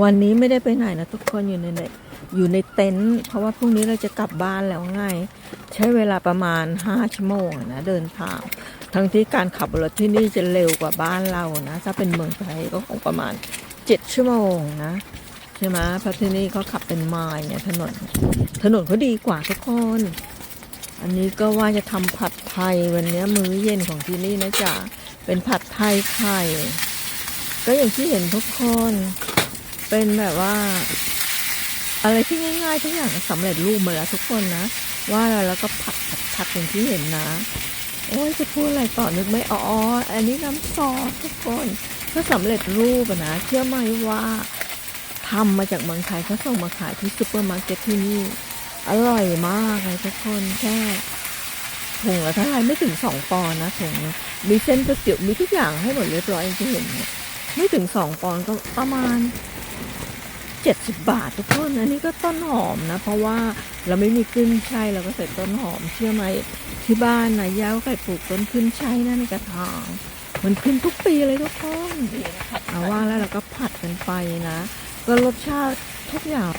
วันนี้ไม่ได้ไปไหนนะทุกคนอยู่ในอยู่ในเต็นท์เพราะว่าพรุ่งนี้เราจะกลับบ้านแล้วไงใช้เวลาประมาณ 5 ชั่วโมงนะเดินทาง ทั้งที่การขับรถที่นี่จะเร็วกว่าบ้านเรานะถ้าเป็นเมืองไทยก็คงประมาณ 7 ชั่วโมงนะใช่ไหมเพราะที่นี่เขาขับเป็นไมล์เนี่ยถนนถนนเขาดีกว่าทุกคน อันนี้ก็ว่าจะทำผัดไทยวันนี้มื้อเย็นของที่นี่นะจ๊ะเป็นผัดไทยไข่ก็อย่างที่เห็นทุกคน เป็นแบบว่า อะไรที่ง่ายๆทุกอย่างสำเร็จรูปหมาแล้วทุกคนนะ ว่าแล้วแล้วก็ผัดผัดผัดอย่างที่เห็นนะ โอ้ยจะพูดอะไรต่อนึกไม่ออกอ๋ออันนี้น้ำซอสทุกคนก็สำเร็จรูปนะเชื่อไหมว่าทำมาจากเมืองไทยเขาส่งมาขายที่ซูเปอร์มาร์เก็ตที่นี่ อร่อยมากเลยทุกคนแค่ถุงละเท่าไหร่ไม่ถึงสองปอนนะถุงมีเส้นก๋วยเตี๋ยวมีทุกอย่างให้หมดเรียบร้อยอย่างที่เห็นไม่ถึงสองปอนก็ประมาณ เจ็ดสิบบาททุกคนอันนี้ก็ต้นหอมนะ เพราะว่าเราไม่มีขึ้นช่ายเราก็ใส่ต้นหอมเชื่อไหมที่บ้านนะย่าก็ไก่ปลูกต้นขึ้นช่ายนะในกระถางมันขึ้นทุกปีเลยทุกคนเอาว่าแล้วเราก็ผัดกันไปนะ ก็รสชาติทุกอย่าง